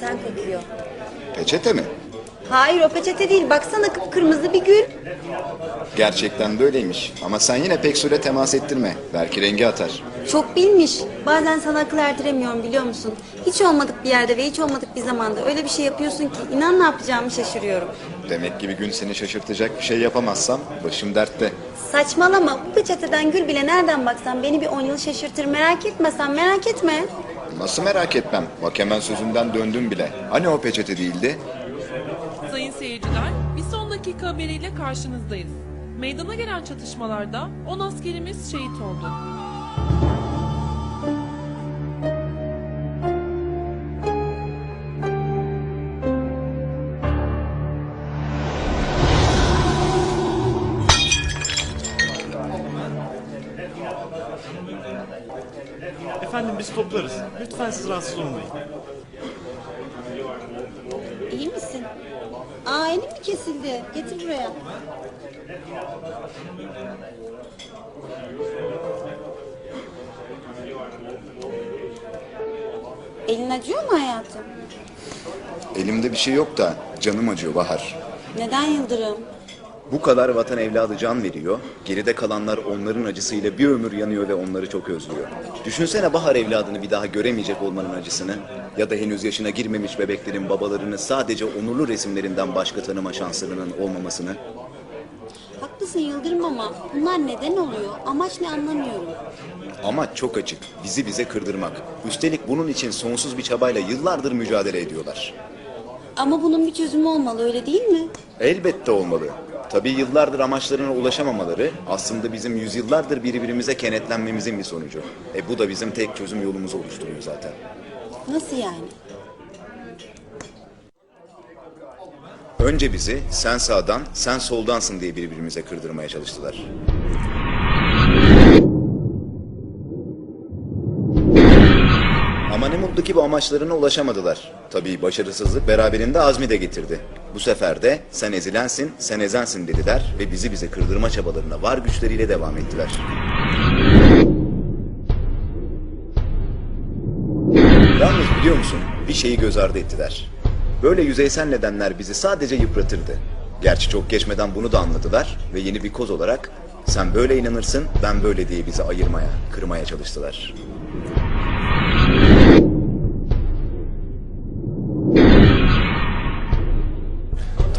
Sen kokuyor. Peçete mi? Hayır o peçete değil. Baksana kıpkırmızı bir gül. Gerçekten böyleymiş. Ama sen yine pek süre temas ettirme. Belki rengi atar. Çok bilmiş. Bazen sana akıl erdiremiyorum biliyor musun? Hiç olmadık bir yerde ve hiç olmadık bir zamanda öyle bir şey yapıyorsun ki inan ne yapacağımı şaşırıyorum. Demek ki bir gün seni şaşırtacak bir şey yapamazsam başım dertte. Saçmalama bu peçeteden gül bile nereden baksan beni bir on yıl şaşırtır merak etme sen merak etme. Nasıl merak etmem. Bak hemen sözünden döndüm bile. Hani o peçete değildi? Sayın seyirciler, bir son dakika haberiyle karşınızdayız. Meydana gelen çatışmalarda 10 askerimiz şehit oldu. Efendim biz toplarız. Lütfen siz rahatsız olmayın. İyi misin? Aa elim mi kesildi? Getir buraya. Elin acıyor mu hayatım? Elimde bir şey yok da canım acıyor Bahar. Neden Yıldırım? Bu kadar vatan evladı can veriyor. Geride kalanlar onların acısıyla bir ömür yanıyor ve onları çok özlüyor. Düşünsene Bahar evladını bir daha göremeyecek olmanın acısını. Ya da henüz yaşına girmemiş bebeklerin babalarını sadece onurlu resimlerinden başka tanıma şanslarının olmamasını. Haklısın Yıldırım ama bunlar neden oluyor? Amaç ne anlamıyorum. Amaç çok açık. Bizi bize kırdırmak. Üstelik bunun için sonsuz bir çabayla yıllardır mücadele ediyorlar. Ama bunun bir çözümü olmalı öyle değil mi? Elbette olmalı. Tabii yıllardır amaçlarına ulaşamamaları aslında bizim yüzyıllardır birbirimize kenetlenmemizin bir sonucu. E bu da bizim tek çözüm yolumuzu oluşturuyor zaten. Nasıl yani? Önce bizi sen sağdan, sen soldansın diye birbirimize kırdırmaya çalıştılar. Ne mutlu ki bu amaçlarına ulaşamadılar. Tabii başarısızlık beraberinde azmi de getirdi. Bu sefer de sen ezilensin, sen ezensin dediler ve bizi bize kırdırma çabalarına var güçleriyle devam ettiler. Yalnız biliyor musun bir şeyi göz ardı ettiler. Böyle yüzeysel nedenler bizi sadece yıpratırdı. Gerçi çok geçmeden bunu da anladılar ve yeni bir koz olarak sen böyle inanırsın ben böyle diye bizi ayırmaya, kırmaya çalıştılar.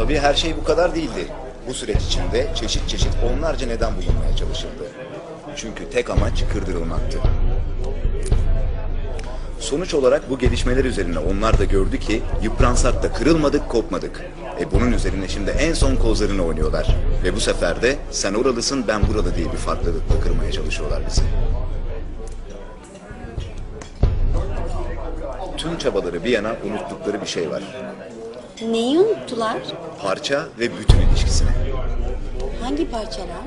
Tabii her şey bu kadar değildi. Bu süreç içinde çeşit çeşit onlarca neden bulunmaya çalışıldı. Çünkü tek amaç kırdırılmaktı. Sonuç olarak bu gelişmeler üzerine onlar da gördü ki yıpransak da kırılmadık, kopmadık. E bunun üzerine şimdi en son kozlarını oynuyorlar. Ve bu sefer de sen oralısın ben buralı diye bir farklılıkla kırmaya çalışıyorlar bizi. Tüm çabaları bir yana unuttukları bir şey var. Neyi unuttular? Parça ve bütün ilişkisini. Hangi parçalar?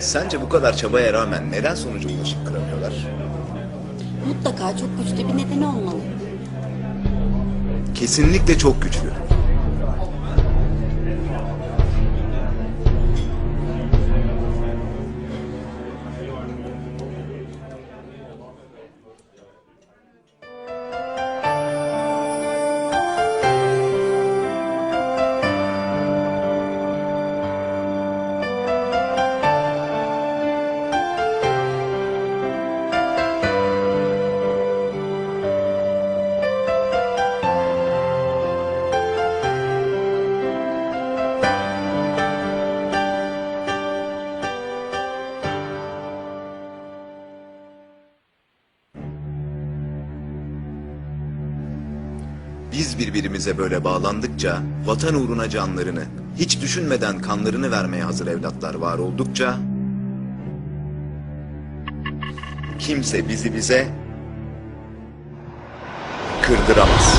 Sence bu kadar çabaya rağmen neden sonuca ulaşıp kıramıyorlar? Mutlaka çok güçlü bir nedeni olmalı. Kesinlikle çok güçlü. Biz birbirimize böyle bağlandıkça, vatan uğruna canlarını, hiç düşünmeden kanlarını vermeye hazır evlatlar var oldukça, kimse bizi bize kırdıramaz.